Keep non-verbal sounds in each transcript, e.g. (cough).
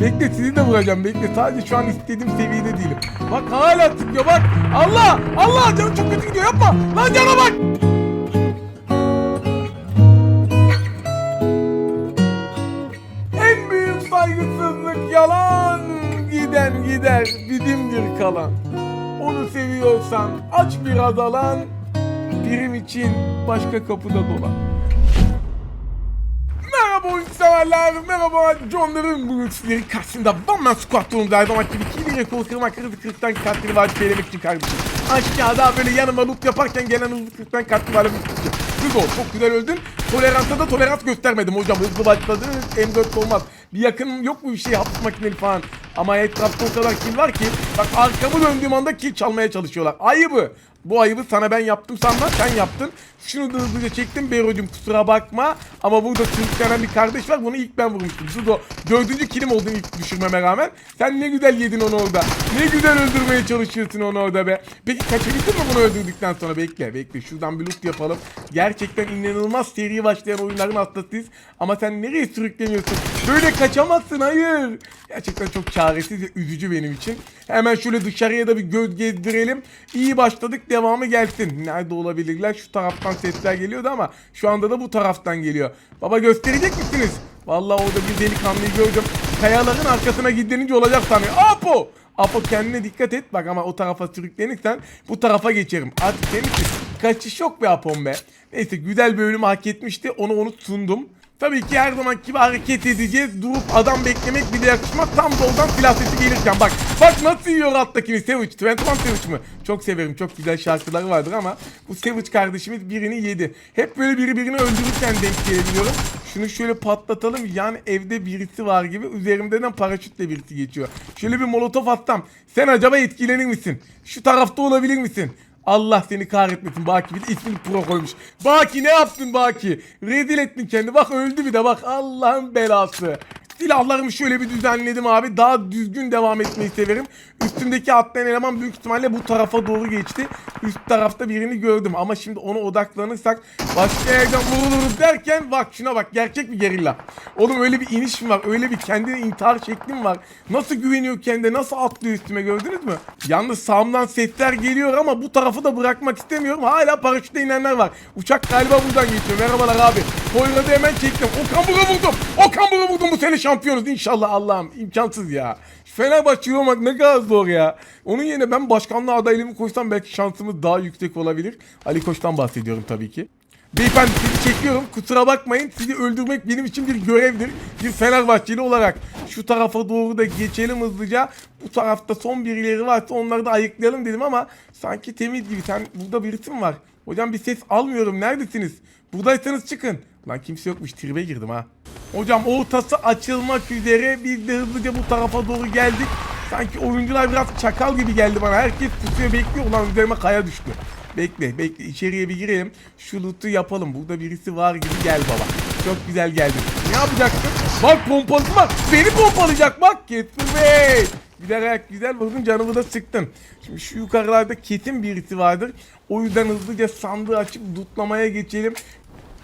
Bekle sizi de vuracağım bekle. Sadece şu an istediğim seviyede değilim. Bak hala tıkıyor bak. Allah Allah canım çok kötü gidiyor yapma. Lan cana bak. En büyük saygısızlık yalan. Giden gider didimdir kalan. Onu seviyorsan aç biraz alan. Birim için başka kapıda dolan. Merhaba oyuncu severler, merhaba John'ların bugün sizlerin karşısında One Man Squad turunda her zaman gibi kimin rekoru kırmak, hızlı kırıktan katili var söylemek için kardeşim. Aşağıda böyle yanıma loot yaparken gelen hızlı kırıktan katili var Hızlı ol, çok güzel öldün. Toleransa da tolerans göstermedim hocam. Hızlı başladı, M4 olmaz. Bir yakın yok mu bir şey hapis makineli falan. Ama etrafta o kadar kill var ki. Bak arkamı döndüğüm anda kill çalmaya çalışıyorlar. Ayıbı. Bu ayıbı sana ben yaptım sanma sen yaptın. Şunu da hızlıca çektim Bero'cum kusura bakma. Ama burada sürüklenen bir kardeş var bunu ilk ben vurmuştum. Sudo dördüncü kilim oldun ilk düşürmeme rağmen. Sen ne güzel yedin onu orada. Ne güzel öldürmeye çalışıyorsun onu orada be. Peki kaçabildin mi bunu öldürdükten sonra? Bekle bekle şuradan bir loot yapalım. Gerçekten inanılmaz seri başlayan oyunların hastasıyız. Ama sen nereye sürükleniyorsun? Böyle kaçamazsın hayır. Gerçekten çok çaresiz ve üzücü benim için. Hemen şöyle dışarıya da bir göz gezdirelim. İyi başladık devamı gelsin. Nerede olabilirler? Şu taraftan sesler geliyordu ama şu anda da bu taraftan geliyor. Baba gösterecek misiniz? Vallahi orada bir delikanlıyı gördüm. Kayaların arkasına gidilince olacak sanıyor. Apo! Apo kendine dikkat et bak ama o tarafa sürüklenirsen bu tarafa geçerim. Artık senin kaçış yok be Apom be. Neyse güzel bir ölüm hak etmişti. Onu onu sundum. Tabii ki her zaman gibi hareket edeceğiz. Durup adam beklemek bile yakışmaz. Tam doldan silah gelirken bak. Bak nasıl yiyor alttakini Savage. 21 Savage mı? Çok severim. Çok güzel şarkıları vardır ama bu Savage kardeşimiz birini yedi. Hep böyle biri birini öldürürken denk gelebiliyorum. Şunu şöyle patlatalım. Yani evde birisi var gibi. Üzerimden paraşütle birisi geçiyor. Şöyle bir molotof atsam. Sen acaba etkilenir misin? Şu tarafta olabilir misin? Allah seni kahretmesin Baki bir de ismini pro koymuş. Baki ne yaptın Baki? Rezil ettin kendi. Bak öldü bir de bak Allah'ın belası. Silahlarımı şöyle bir düzenledim abi. Daha düzgün devam etmeyi severim. Üstümdeki atlayan eleman büyük ihtimalle bu tarafa doğru geçti. Üst tarafta birini gördüm ama şimdi ona odaklanırsak başka yerden vuruluruz derken bak şuna bak gerçek bir gerilla. Oğlum öyle bir iniş mi var? Öyle bir kendine intihar şeklim var. Nasıl güveniyor kendine? Nasıl atlıyor üstüme gördünüz mü? Yalnız sağımdan sesler geliyor ama bu tarafı da bırakmak istemiyorum. Hala paraşütle inenler var. Uçak galiba buradan geçiyor. Merhabalar abi. Poyraz'ı hemen çektim. Okan Buruk'u vurdum. Okan Buruk'u vurdum. Bu sene şampiyonuz inşallah Allah'ım. imkansız ya. Fenerbahçe olmak ne kadar zor ya. Onun yerine ben başkanlığa adaylığımı koysam belki şansımız daha yüksek olabilir. Ali Koç'tan bahsediyorum tabii ki. Beyefendi sizi çekiyorum. Kusura bakmayın. Sizi öldürmek benim için bir görevdir. Bir Fenerbahçeli olarak. Şu tarafa doğru da geçelim hızlıca. Bu tarafta son birileri varsa onları da ayıklayalım dedim ama sanki temiz gibi. Sen burada birisi mi var? Hocam bir ses almıyorum. Neredesiniz? Buradaysanız çıkın. Lan kimse yokmuş. Tribe girdim ha. Hocam ortası açılmak üzere. Biz de hızlıca bu tarafa doğru geldik. Sanki oyuncular biraz çakal gibi geldi bana. Herkes tutuyor bekliyor. Ulan üzerime kaya düştü. Bekle bekle içeriye bir girelim. Şu loot'u yapalım. Burada birisi var gibi gel baba. Çok güzel geldin. Ne yapacaksın? Bak pompalısı var. Beni pompalayacak bak. Kesin Bey. Giderek güzel vurdun canımı da sıktın. Şimdi şu yukarılarda kesin birisi vardır. O yüzden hızlıca sandığı açıp lootlamaya geçelim.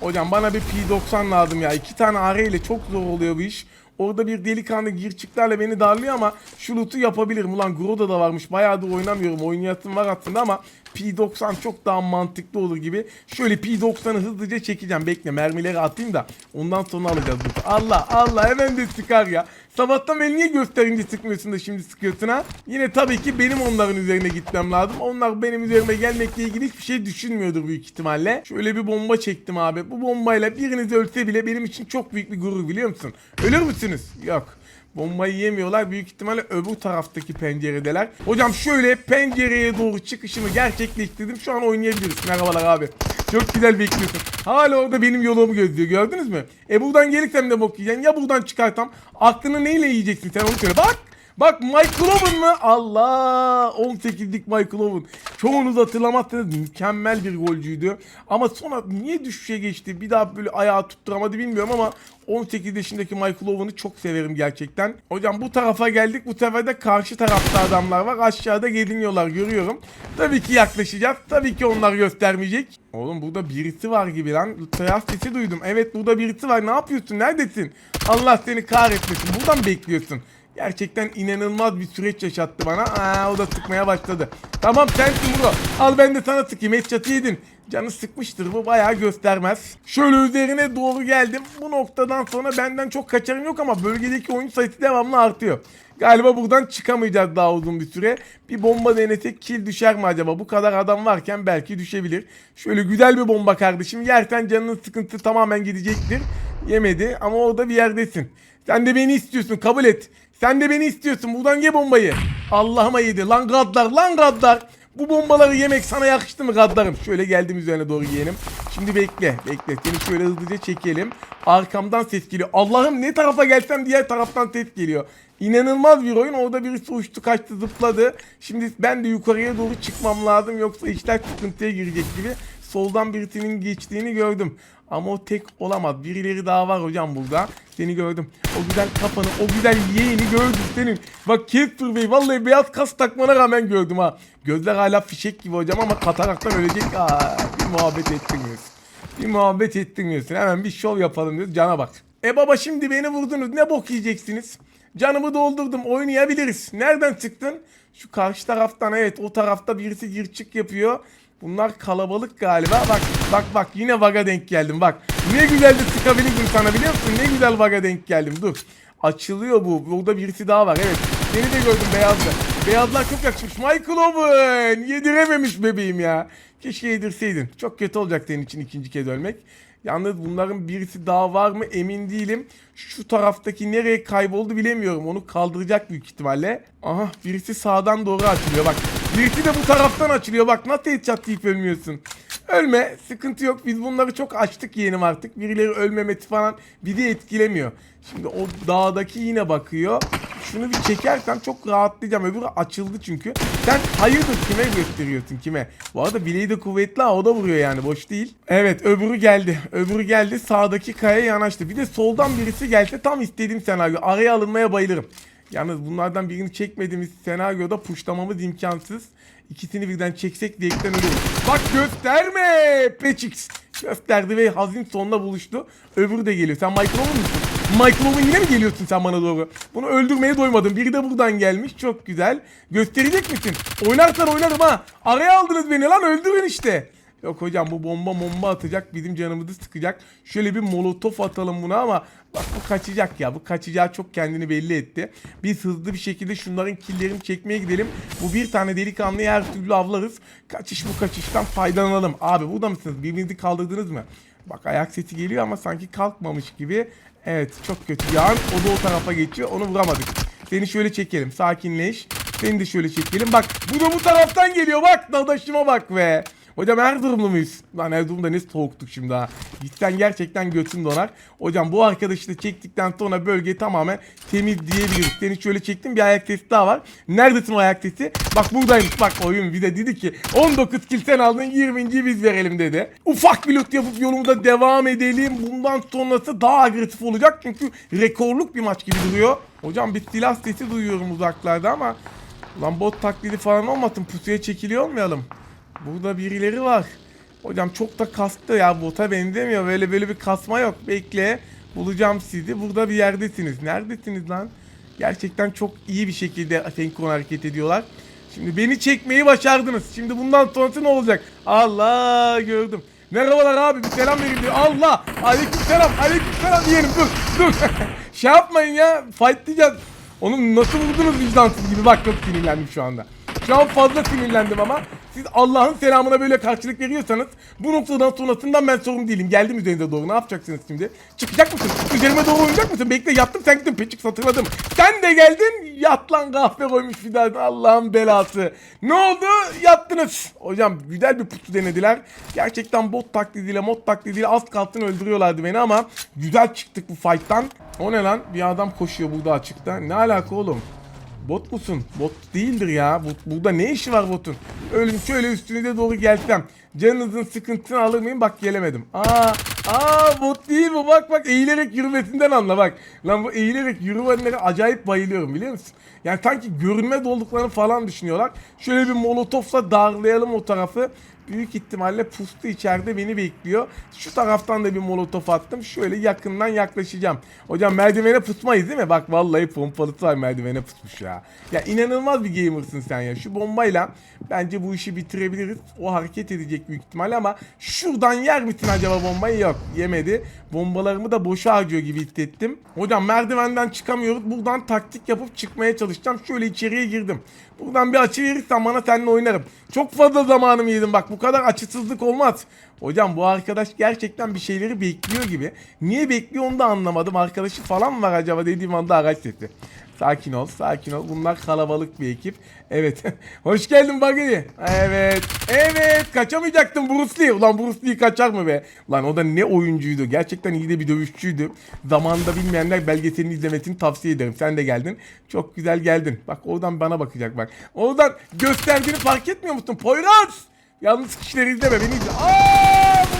Hocam bana bir P90 lazım ya. İki tane AR ile çok zor oluyor bu iş. Orada bir delikanlı girçiklerle beni darlıyor ama şu loot'u yapabilirim. Ulan Groda da varmış. Bayağıdır oynamıyorum. Oynayasım var aslında ama P90 çok daha mantıklı olur gibi. Şöyle P90'ı hızlıca çekeceğim. Bekle mermileri atayım da ondan sonra alacağız loot'u. Allah Allah hemen de sıkar ya. Sabahtan beni niye gösterince sıkmıyorsun da şimdi sıkıyorsun ha? Yine tabii ki benim onların üzerine gitmem lazım. Onlar benim üzerime gelmekle ilgili hiçbir şey düşünmüyordur büyük ihtimalle. Şöyle bir bomba çektim abi. Bu bombayla biriniz ölse bile benim için çok büyük bir gurur biliyor musun? Ölür müsünüz? Yok. Bombayı yemiyorlar. Büyük ihtimalle öbür taraftaki penceredeler. Hocam şöyle pencereye doğru çıkışımı gerçekleştirdim. Şu an oynayabiliriz. Merhabalar abi. Çok güzel bekliyorsun. Hala orada benim yolumu gözlüyor. Gördünüz mü? E buradan gelirsem de bok yiyeceksin. Ya buradan çıkarsam aklını neyle yiyeceksin sen onu söyle. Bak. Bak Michael Owen mı? Allah! 18'lik Michael Owen. Çoğunuz hatırlamazsınız mükemmel bir golcüydü. Ama sonra niye düşüşe geçti? Bir daha böyle ayağı tutturamadı bilmiyorum ama 18 yaşındaki Michael Owen'ı çok severim gerçekten. Hocam bu tarafa geldik. Bu sefer de karşı tarafta adamlar var. Aşağıda geliniyorlar görüyorum. Tabii ki yaklaşacağız. Tabii ki onlar göstermeyecek. Oğlum burada birisi var gibi lan. Teyaz sesi duydum. Evet burada birisi var. Ne yapıyorsun? Neredesin? Allah seni kahretmesin. Buradan bekliyorsun. Gerçekten inanılmaz bir süreç yaşattı bana. Aa, o da sıkmaya başladı. Tamam sensin bro. Al ben de sana sıkayım. Headshot'ı yedin. Canı sıkmıştır bu bayağı göstermez. Şöyle üzerine doğru geldim. Bu noktadan sonra benden çok kaçarım yok ama bölgedeki oyun sayısı devamlı artıyor. Galiba buradan çıkamayacağız daha uzun bir süre. Bir bomba denesek kill düşer mi acaba? Bu kadar adam varken belki düşebilir. Şöyle güzel bir bomba kardeşim. Yersen canının sıkıntısı tamamen gidecektir. Yemedi ama orada bir yerdesin. Sen de beni istiyorsun kabul et. Sen de beni istiyorsun. Buradan ye bombayı. Allah'ıma yedi. Lan gaddar lan gaddar. Bu bombaları yemek sana yakıştı mı gaddarım? Şöyle geldim üzerine doğru yiyelim. Şimdi bekle. Bekle. Seni şöyle hızlıca çekelim. Arkamdan ses geliyor. Allah'ım ne tarafa gelsem diğer taraftan ses geliyor. İnanılmaz bir oyun. Orada birisi uçtu kaçtı zıpladı. Şimdi ben de yukarıya doğru çıkmam lazım. Yoksa işler sıkıntıya girecek gibi. Soldan birisinin geçtiğini gördüm. Ama o tek olamaz. Birileri daha var hocam burada. Seni gördüm. O güzel kafanı, o güzel yeğeni gördüm senin. Bak Casper Bey vallahi beyaz kas takmana rağmen gördüm ha. Gözler hala fişek gibi hocam ama kataraktan ölecek. Aa, bir muhabbet ettirmiyorsun. Bir muhabbet ettirmiyorsun. Hemen bir şov yapalım diyoruz. Cana bak. E baba şimdi beni vurdunuz. Ne bok yiyeceksiniz? Canımı doldurdum. Oynayabiliriz. Nereden çıktın? Şu karşı taraftan evet o tarafta birisi gir çık yapıyor. Bunlar kalabalık galiba. Bak bak bak yine vaga denk geldim bak. Ne güzel de sıkabilirdim sana biliyor musun? Ne güzel vaga denk geldim. Dur. Açılıyor bu. Burada birisi daha var. Evet. Seni de gördüm beyazlı. Beyazlar çok yakışmış. Michael Owen. Yedirememiş bebeğim ya. Keşke yedirseydin. Çok kötü olacak senin için ikinci kez ölmek. Yalnız bunların birisi daha var mı emin değilim. Şu taraftaki nereye kayboldu bilemiyorum. Onu kaldıracak büyük ihtimalle. Aha birisi sağdan doğru açılıyor bak. Birisi de bu taraftan açılıyor. Bak nasıl headshot deyip ölmüyorsun. Ölme sıkıntı yok. Biz bunları çok açtık yeğenim artık. Birileri ölmemesi falan bizi etkilemiyor. Şimdi o dağdaki yine bakıyor. Şunu bir çekersem çok rahatlayacağım. Öbürü açıldı çünkü. Sen hayırdır kime gösteriyorsun kime? Bu arada bileği de kuvvetli ha o da vuruyor yani boş değil. Evet öbürü geldi. Öbürü geldi sağdaki kayaya yanaştı. Bir de soldan birisi gelse tam istediğim senaryo. Araya alınmaya bayılırım. Yalnız bunlardan birini çekmediğimiz senaryoda puşlamamız imkansız. İkisini birden çeksek direkten ölürüz. Bak gösterme! Peçix. Gösterdi ve hazin sonunda buluştu. Öbürü de geliyor. Sen Michael Owen musun? Michael Owen yine mi geliyorsun sen bana doğru? Bunu öldürmeye doymadım. Biri de buradan gelmiş. Çok güzel. Gösterecek misin? Oynarsan oynarım ha. Araya aldınız beni lan öldürün işte. Yok hocam bu bomba bomba atacak bizim canımızı sıkacak. Şöyle bir molotof atalım buna ama bak bu kaçacak ya. Bu kaçacağı çok kendini belli etti. Biz hızlı bir şekilde şunların killerini çekmeye gidelim. Bu bir tane delikanlıyı her türlü avlarız. Kaçış bu kaçıştan faydalanalım. Abi burada mısınız? Birbirinizi kaldırdınız mı? Bak ayak sesi geliyor ama sanki kalkmamış gibi. Evet çok kötü yan. O da o tarafa geçiyor. Onu vuramadık. Seni şöyle çekelim. Sakinleş. Seni de şöyle çekelim. Bak bu da bu taraftan geliyor. Bak dadaşıma bak be. Hocam her durumlu muyuz? Lan her durumda ne soğuktuk şimdi ha. Gitten gerçekten götün donar. Hocam bu arkadaşı da çektikten sonra bölge tamamen temiz diyebiliriz. Seni şöyle çektim bir ayak testi daha var. Neredesin o ayak testi? Bak buradaymış bak oyun bir de dedi ki 19 kill sen aldın 20. biz verelim dedi. Ufak bir loot yapıp yolumuza devam edelim. Bundan sonrası daha agresif olacak çünkü rekorluk bir maç gibi duruyor. Hocam bir silah sesi duyuyorum uzaklarda ama Lan bot taklidi falan olmasın pusuya çekiliyor olmayalım. Burada birileri var. Hocam çok da kastı ya bota benzemiyor. Böyle böyle bir kasma yok. Bekle. Bulacağım sizi. Burada bir yerdesiniz. Neredesiniz lan? Gerçekten çok iyi bir şekilde senkron hareket ediyorlar. Şimdi beni çekmeyi başardınız. Şimdi bundan sonrası ne olacak? Allah gördüm. Merhabalar abi bir selam verin diyor. Allah. Aleyküm selam. Aleyküm selam diyelim. Dur. Dur. (laughs) şey yapmayın ya. Fight diyeceğiz. Onu nasıl vurdunuz vicdansız gibi. Bak çok sinirlendim şu anda. Şu an fazla sinirlendim ama siz Allah'ın selamına böyle karşılık veriyorsanız bu noktadan sonrasından ben sorumlu değilim. Geldim üzerinize doğru ne yapacaksınız şimdi? Çıkacak mısın? Üzerime doğru oynayacak mısın? Bekle yattım sen gittin peçik hatırladım. Sen de geldin yat lan kahve koymuş daha Allah'ın belası. Ne oldu? Yattınız. Hocam güzel bir pusu denediler. Gerçekten bot taklidiyle mod taklidiyle az kalsın öldürüyorlardı beni ama güzel çıktık bu fight'tan. O ne lan? Bir adam koşuyor burada açıkta. Ne alaka oğlum? Bot musun? Bot değildir ya. Bu- burada ne işi var botun? Ölüm şöyle üstünüze doğru gelsem. Canınızın sıkıntısını alır mıyım? Bak gelemedim. Aa, aa bot değil bu. Bak bak eğilerek yürümesinden anla bak. Lan bu eğilerek yürümenlere acayip bayılıyorum biliyor musun? Yani sanki görünmez olduklarını falan düşünüyorlar. Şöyle bir molotofla darlayalım o tarafı. Büyük ihtimalle pustu içeride beni bekliyor. Şu taraftan da bir molotof attım. Şöyle yakından yaklaşacağım. Hocam merdivene pusmayız değil mi? Bak vallahi pompalısı var merdivene pusmuş ya. Ya inanılmaz bir gamersın sen ya. Şu bombayla bence bu işi bitirebiliriz. O hareket edecek büyük ihtimalle ama şuradan yer misin acaba bombayı? Yok yemedi. Bombalarımı da boşa harcıyor gibi hissettim. Hocam merdivenden çıkamıyoruz. Buradan taktik yapıp çıkmaya çalışacağım. Şöyle içeriye girdim. Buradan bir açı verirsen bana seninle oynarım. Çok fazla zamanımı yedim bak bu kadar açısızlık olmaz. Hocam bu arkadaş gerçekten bir şeyleri bekliyor gibi. Niye bekliyor onu da anlamadım. Arkadaşı falan mı var acaba dediğim anda araç sesi. Sakin ol, sakin ol. Bunlar kalabalık bir ekip. Evet. (laughs) Hoş geldin Bagri. Evet. Evet. Kaçamayacaktın Bruce Lee. Ulan Bruce Lee kaçar mı be? Lan o da ne oyuncuydu. Gerçekten iyi de bir dövüşçüydü. Zamanında bilmeyenler belgeselini izlemesini tavsiye ederim. Sen de geldin. Çok güzel geldin. Bak oradan bana bakacak bak. Oradan gösterdiğini fark etmiyor musun? Poyraz! Yanlış kişileri izleme beni izle. Aa,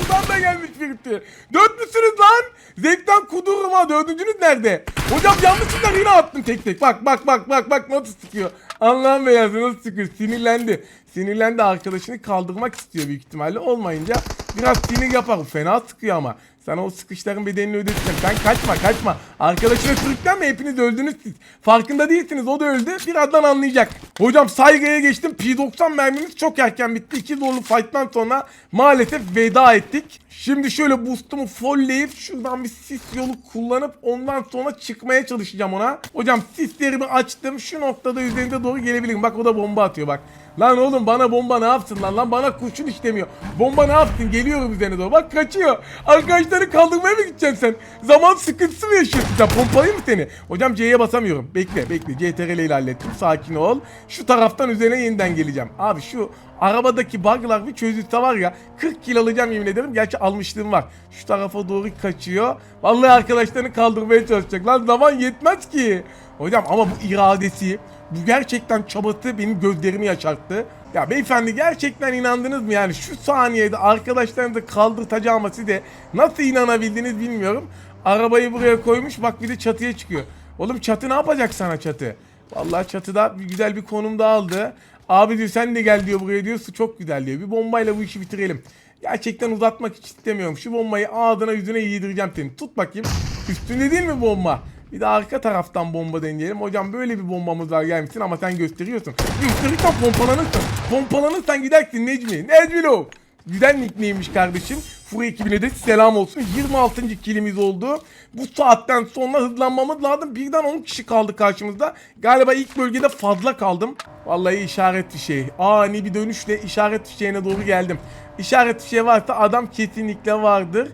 buradan da gelmiş birisi. Dört müsünüz lan? Zevkten kudururum ha. Dördüncünüz nerede? Hocam yanlışlıkla yine attın tek tek. Bak bak bak bak bak nasıl sıkıyor. Allah'ın beyazı nasıl sıkıyor. Sinirlendi. Sinirlendi arkadaşını kaldırmak istiyor büyük ihtimalle. Olmayınca biraz sinir yapar. Fena sıkıyor ama. Sana o sıkışların bedelini ödeteceğim. Sen kaçma kaçma. Arkadaşına sürüklenme hepiniz öldünüz siz. Farkında değilsiniz o da öldü. Birazdan anlayacak. Hocam saygıya geçtim. P90 mermimiz çok erken bitti. İki zorlu fight'tan sonra maalesef veda ettik. Şimdi şöyle boost'umu fullleyip şuradan bir sis yolu kullanıp ondan sonra çıkmaya çalışacağım ona. Hocam sislerimi açtım. Şu noktada üzerinde doğru gelebilirim. Bak o da bomba atıyor bak. Lan oğlum bana bomba ne yapsın lan? Lan bana kurşun işlemiyor. Bomba ne yapsın? Geliyorum üzerine doğru. Bak kaçıyor. Arkadaşları kaldırmaya mı gideceksin sen? Zaman sıkıntısı mı yaşıyorsun sen? Pompalayayım mı seni? Hocam C'ye basamıyorum. Bekle bekle. CTRL ile hallettim. Sakin ol. Şu taraftan üzerine yeniden geleceğim. Abi şu arabadaki bug'lar bir çözülse var ya 40 kill alacağım yemin ederim. Gerçi almışlığım var. Şu tarafa doğru kaçıyor. Vallahi arkadaşlarını kaldırmaya çalışacak. Lan zaman yetmez ki. Hocam ama bu iradesi, gerçekten çabası benim gözlerimi yaşarttı. Ya beyefendi gerçekten inandınız mı yani şu saniyede arkadaşlarınızı kaldırtacağıma size nasıl inanabildiniz bilmiyorum. Arabayı buraya koymuş bak bir de çatıya çıkıyor. Oğlum çatı ne yapacak sana çatı? Vallahi çatıda güzel bir konumda aldı. Abi diyor sen de gel diyor buraya diyor su çok güzel diyor. Bir bombayla bu işi bitirelim. Gerçekten uzatmak hiç istemiyorum. Şu bombayı ağzına yüzüne yedireceğim seni. Tut bakayım. Üstünde değil mi bomba? Bir de arka taraftan bomba deneyelim. Hocam böyle bir bombamız var gelmişsin ama sen gösteriyorsun. Gösterirsen pompalanırsın. Pompalanırsan gidersin Necmi. Necmilo. Güzel nickneymiş kardeşim. Furu ekibine de selam olsun. 26. kilimiz oldu. Bu saatten sonra hızlanmamız lazım. Birden 10 kişi kaldı karşımızda. Galiba ilk bölgede fazla kaldım. Vallahi işaret fişeği. Ani bir dönüşle işaret fişeğine doğru geldim. İşaret fişeği varsa adam kesinlikle vardır.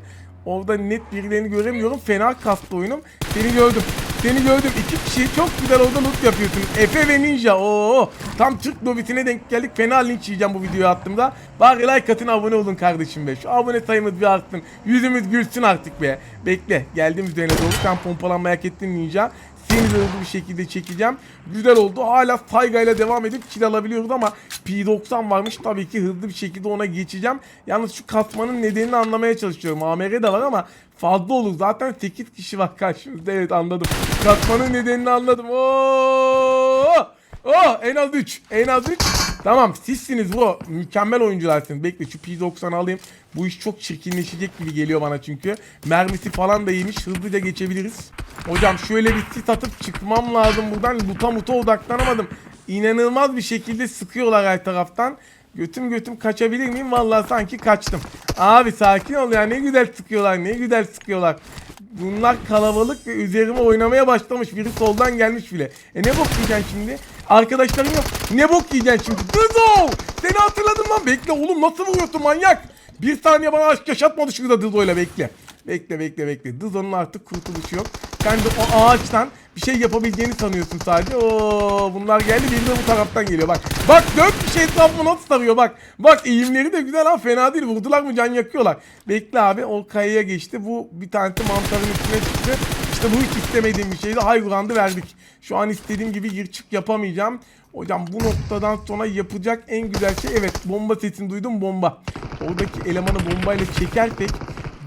Orada net birilerini göremiyorum. Fena kastı oyunum. Seni gördüm. Seni gördüm. İki kişi çok güzel orada loot yapıyorsun. Efe ve Ninja. Oo, tam Türk lobisine denk geldik. Fena linç yiyeceğim bu videoyu attığımda. Bari like atın abone olun kardeşim be. Şu abone sayımız bir artsın. Yüzümüz gülsün artık be. Bekle. Geldim üzerine doğru. Sen pompalanmayı hak ettin Ninja. Seni de hızlı bir şekilde çekeceğim. Güzel oldu. Hala saygayla devam edip kill alabiliyoruz ama P90 varmış. Tabii ki hızlı bir şekilde ona geçeceğim. Yalnız şu kasmanın nedenini anlamaya çalışıyorum. AMR de var ama fazla olur. Zaten 8 kişi var karşımızda. Evet anladım. Kasmanın nedenini anladım. Oo! Oh en az 3. En az 3. Tamam sizsiniz bu. Mükemmel oyuncularsınız. Bekle şu P90 alayım. Bu iş çok çirkinleşecek gibi geliyor bana çünkü. Mermisi falan da iyiymiş. Hızlıca geçebiliriz. Hocam şöyle bir sit atıp çıkmam lazım buradan. Luta muta odaklanamadım. İnanılmaz bir şekilde sıkıyorlar her taraftan. Götüm götüm kaçabilir miyim? Vallahi sanki kaçtım. Abi sakin ol ya ne güzel sıkıyorlar ne güzel sıkıyorlar. Bunlar kalabalık ve üzerime oynamaya başlamış. Biri soldan gelmiş bile. E ne bok yiyeceksin şimdi? Arkadaşlarım yok. Ne bok yiyeceksin şimdi? Dızo! Seni hatırladım lan. Bekle oğlum nasıl vuruyorsun manyak? Bir saniye bana aşk yaşatmadı şurada Dızo'yla bekle. Bekle bekle bekle. Dızo'nun artık kurtuluşu yok. Sen de o ağaçtan bir şey yapabileceğini sanıyorsun sadece. Oo bunlar geldi biri de bu taraftan geliyor bak. Bak dört kişi etrafımı nasıl sarıyor bak. Bak eğimleri de güzel ha fena değil. Vurdular mı can yakıyorlar. Bekle abi o kayaya geçti. Bu bir tanesi mantarın üstüne çıktı. İşte bu hiç istemediğim bir şeydi. Ground'ı verdik. Şu an istediğim gibi gir yapamayacağım. Hocam bu noktadan sonra yapacak en güzel şey evet bomba sesini duydum bomba. Oradaki elemanı bombayla çekersek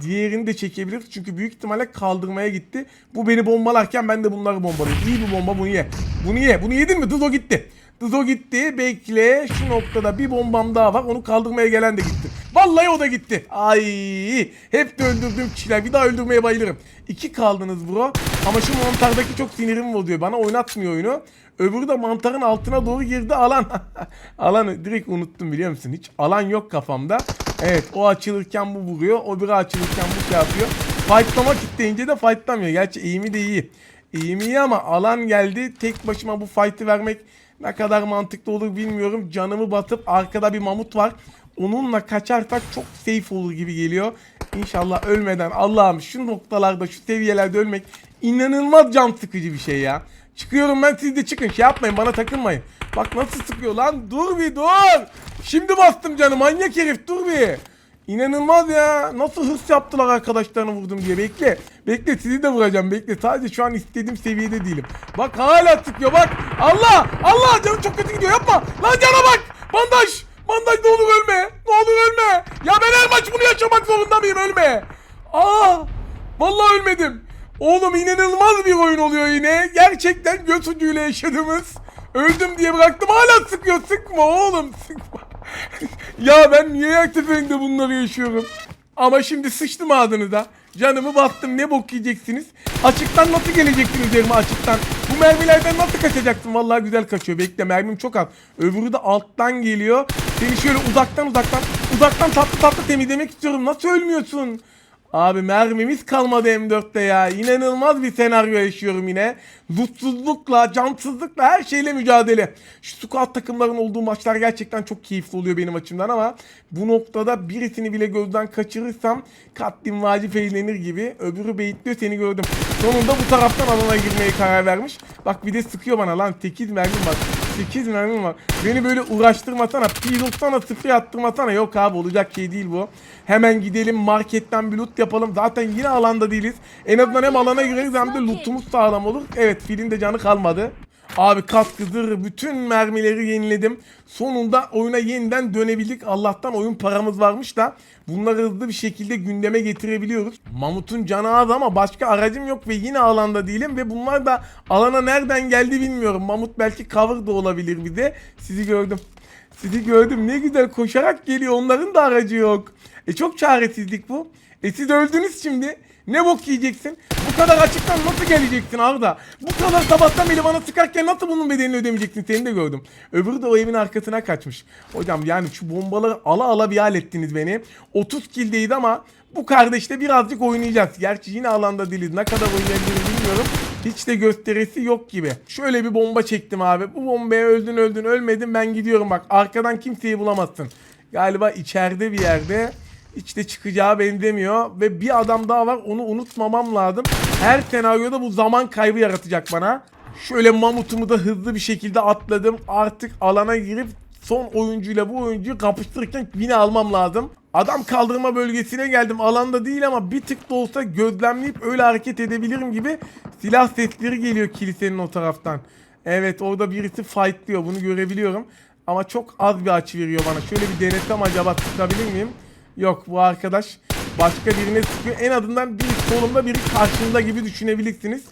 Diğerini de çekebiliriz çünkü büyük ihtimalle kaldırmaya gitti. Bu beni bombalarken ben de bunları bombalıyorum. İyi bir bomba bunu ye. Bunu ye. Bunu yedin mi? Dızo gitti. Dızo gitti. Bekle. Şu noktada bir bombam daha var. Onu kaldırmaya gelen de gitti. Vallahi o da gitti. Ay hep de öldürdüğüm kişiler. Bir daha öldürmeye bayılırım. İki kaldınız bro. Ama şu mantardaki çok sinirim bozuyor. Bana oynatmıyor oyunu. Öbürü de mantarın altına doğru girdi alan. (laughs) Alanı direkt unuttum biliyor musun? Hiç alan yok kafamda. Evet o açılırken bu vuruyor. O biri açılırken bu şey yapıyor. Fightlamak isteyince de fightlamıyor. Gerçi eğimi de iyi. Eğimi iyi ama alan geldi. Tek başıma bu fight'ı vermek ne kadar mantıklı olur bilmiyorum. Canımı batıp arkada bir mamut var. Onunla kaçarsak çok safe olur gibi geliyor. İnşallah ölmeden Allah'ım şu noktalarda şu seviyelerde ölmek inanılmaz can sıkıcı bir şey ya. Çıkıyorum ben siz de çıkın şey yapmayın bana takılmayın. Bak nasıl sıkıyor lan dur bir dur. Şimdi bastım canım manyak herif dur bir. İnanılmaz ya. Nasıl hırs yaptılar arkadaşlarını vurdum diye. Bekle. Bekle sizi de vuracağım. Bekle. Sadece şu an istediğim seviyede değilim. Bak hala sıkıyor bak. Allah! Allah! Canım çok kötü gidiyor. Yapma. Lan cana bak. Bandaj. Bandaj ne olur ölme. Ne olur ölme. Ya ben her maç bunu yaşamak zorunda mıyım? Ölme. Aa! Vallahi ölmedim. Oğlum inanılmaz bir oyun oluyor yine. Gerçekten göt ucuyla yaşadığımız. Öldüm diye bıraktım. Hala sıkıyor. Sıkma oğlum. Sıkma. Ya ben niye seferinde bunları yaşıyorum? Ama şimdi sıçtım ağzınıza. Canımı bastım ne bok yiyeceksiniz? Açıktan nasıl geleceksin üzerime açıktan? Bu mermilerden nasıl kaçacaksın? Vallahi güzel kaçıyor. Bekle mermim çok az. Öbürü de alttan geliyor. Seni şöyle uzaktan uzaktan uzaktan tatlı tatlı temizlemek istiyorum. Nasıl ölmüyorsun? Abi mermimiz kalmadı M4'te ya. İnanılmaz bir senaryo yaşıyorum yine. Lutsuzlukla, cansızlıkla her şeyle mücadele. Şu squad takımların olduğu maçlar gerçekten çok keyifli oluyor benim açımdan ama bu noktada birisini bile gözden kaçırırsam katlim vacip eğlenir gibi. Öbürü beyitliyor seni gördüm. Sonunda bu taraftan alana girmeye karar vermiş. Bak bir de sıkıyor bana lan 8 mermim var. 8 mermim var. Beni böyle uğraştırmasana. P90'a sıfır attırmasana. Yok abi olacak şey değil bu. Hemen gidelim marketten bir loot yapalım. Zaten yine alanda değiliz. En azından hem alana gireriz hem de lootumuz sağlam olur. Evet filin de canı kalmadı. Abi katkıdır bütün mermileri yeniledim. Sonunda oyuna yeniden dönebildik. Allah'tan oyun paramız varmış da bunları hızlı bir şekilde gündeme getirebiliyoruz. Mamut'un canı az ama başka aracım yok ve yine alanda değilim ve bunlar da alana nereden geldi bilmiyorum. Mamut belki cover da olabilir bir de. Sizi gördüm. Sizi gördüm ne güzel koşarak geliyor onların da aracı yok. E çok çaresizlik bu. E siz öldünüz şimdi. Ne bok yiyeceksin? Bu kadar açıktan nasıl geleceksin Arda? Bu kadar sabahtan beri bana sıkarken nasıl bunun bedelini ödemeyeceksin? Seni de gördüm. Öbürü de o evin arkasına kaçmış. Hocam yani şu bombaları ala ala bir hal ettiniz beni. 30 kildeydi ama bu kardeşle birazcık oynayacağız. Gerçi yine alanda değiliz. Ne kadar oynayabiliriz bilmiyorum. Hiç de gösterisi yok gibi. Şöyle bir bomba çektim abi. Bu bombaya öldün öldün ölmedin ben gidiyorum bak. Arkadan kimseyi bulamazsın. Galiba içeride bir yerde hiç de çıkacağı benzemiyor. Ve bir adam daha var onu unutmamam lazım. Her senaryoda bu zaman kaybı yaratacak bana. Şöyle mamutumu da hızlı bir şekilde atladım. Artık alana girip son oyuncuyla bu oyuncuyu kapıştırırken yine almam lazım. Adam kaldırma bölgesine geldim. Alanda değil ama bir tık da olsa gözlemleyip öyle hareket edebilirim gibi silah sesleri geliyor kilisenin o taraftan. Evet orada birisi fightlıyor bunu görebiliyorum. Ama çok az bir açı veriyor bana. Şöyle bir denesem acaba tutabilir miyim? Yok bu arkadaş başka birine sıkıyor. En azından biri solumda biri karşımda gibi düşünebilirsiniz.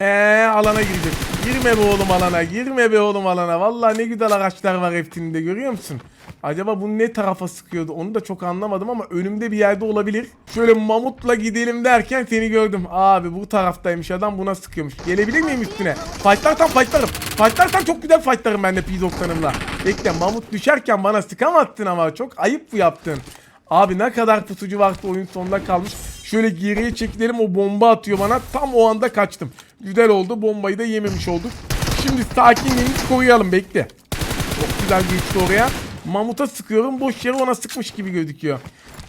Eee alana girecek. Girme be oğlum alana. Girme be oğlum alana. Vallahi ne güzel araçlar var hepsinde görüyor musun? Acaba bu ne tarafa sıkıyordu onu da çok anlamadım ama önümde bir yerde olabilir. Şöyle mamutla gidelim derken seni gördüm. Abi bu taraftaymış adam buna sıkıyormuş. Gelebilir miyim üstüne? Fightlarsam fightlarım. Fightlarsam çok güzel fightlarım ben de P90'ımla. Bekle mamut düşerken bana sıkamazsın ama çok ayıp bu yaptın. Abi ne kadar tutucu varsa oyun sonunda kalmış. Şöyle geriye çekilelim o bomba atıyor bana. Tam o anda kaçtım. Güzel oldu. Bombayı da yememiş olduk. Şimdi sakinliğimizi koruyalım. Bekle. Çok güzel geçti oraya. Mamut'a sıkıyorum. Boş yere ona sıkmış gibi gözüküyor.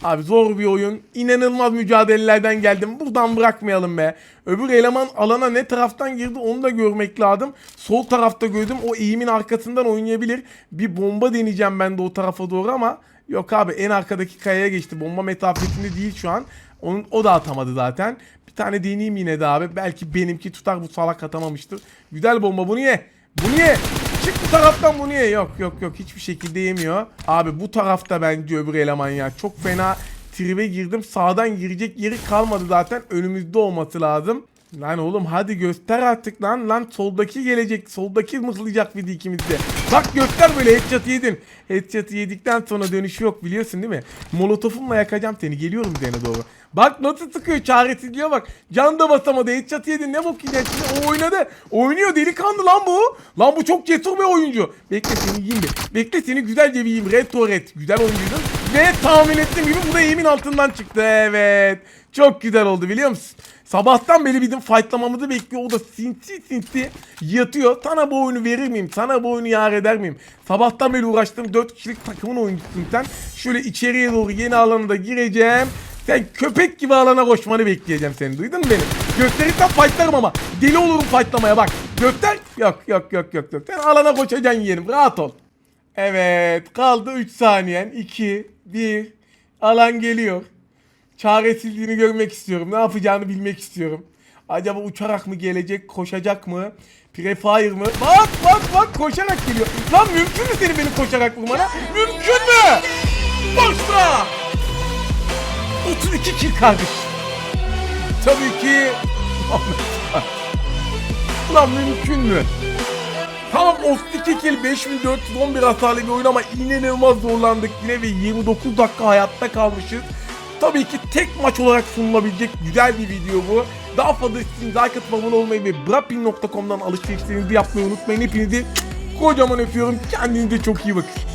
Abi zor bir oyun. İnanılmaz mücadelelerden geldim. Buradan bırakmayalım be. Öbür eleman alana ne taraftan girdi onu da görmek lazım. Sol tarafta gördüm. O eğimin arkasından oynayabilir. Bir bomba deneyeceğim ben de o tarafa doğru ama Yok abi en arkadaki kayaya geçti. Bomba mesafesinde değil şu an. Onun, o da atamadı zaten. Bir tane deneyeyim yine de abi. Belki benimki tutar bu salak atamamıştır. Güzel bomba bunu ye. Bunu ye. Çık bu taraftan bunu ye. Yok yok yok hiçbir şekilde yemiyor. Abi bu tarafta bence öbür eleman ya. Çok fena tribe girdim. Sağdan girecek yeri kalmadı zaten. Önümüzde olması lazım. Lan oğlum hadi göster artık lan. Lan soldaki gelecek. Soldaki mıhlayacak bir de ikimiz de. Bak göster böyle headshot yedin. Headshot yedikten sonra dönüşü yok biliyorsun değil mi? Molotofumla yakacağım seni. Geliyorum üzerine doğru. Bak nasıl sıkıyor çaresizliğe bak. Can da basamadı. Headshot yedin. Ne bok yiyeceksin? O oynadı. Oynuyor delikanlı lan bu. Lan bu çok cesur bir oyuncu. Bekle seni yiyeyim bir. Bekle seni güzelce bir yiyeyim. Retro red. Güzel oyuncuydun. Ve tahmin ettiğim gibi bu da emin altından çıktı. Evet. Çok güzel oldu biliyor musun? Sabahtan beri bizim fightlamamızı bekliyor. O da sinsi sinsi yatıyor. Sana bu oyunu verir miyim? Sana bu oyunu yar eder miyim? Sabahtan beri uğraştığım 4 kişilik takımın oyuncusun sen. Şöyle içeriye doğru yeni alana da gireceğim. Sen köpek gibi alana koşmanı bekleyeceğim seni. Duydun mu beni? Gösterirsen fightlarım ama. Deli olurum fightlamaya bak. Göster. Yok yok yok yok yok. Sen alana koşacaksın yerim. Rahat ol. Evet. Kaldı 3 saniyen. 2, 1. Alan geliyor. Çaresizliğini görmek istiyorum. Ne yapacağını bilmek istiyorum. Acaba uçarak mı gelecek, koşacak mı? Prefire mı? Bak bak bak koşarak geliyor. Lan mümkün mü senin beni koşarak vurmana? Mümkün mü? Başla! 32 kill kardeş. Tabii ki (laughs) Lan mümkün mü? Tamam 32 kill 5411 hasarlı bir oyun ama inanılmaz zorlandık yine ve 29 dakika hayatta kalmışız. Tabii ki tek maç olarak sunulabilecek güzel bir video bu. Daha fazla için like atıp abone olmayı ve brapin.com'dan alışverişlerinizi yapmayı unutmayın. Hepinizi kocaman öpüyorum. Kendinize çok iyi bakın.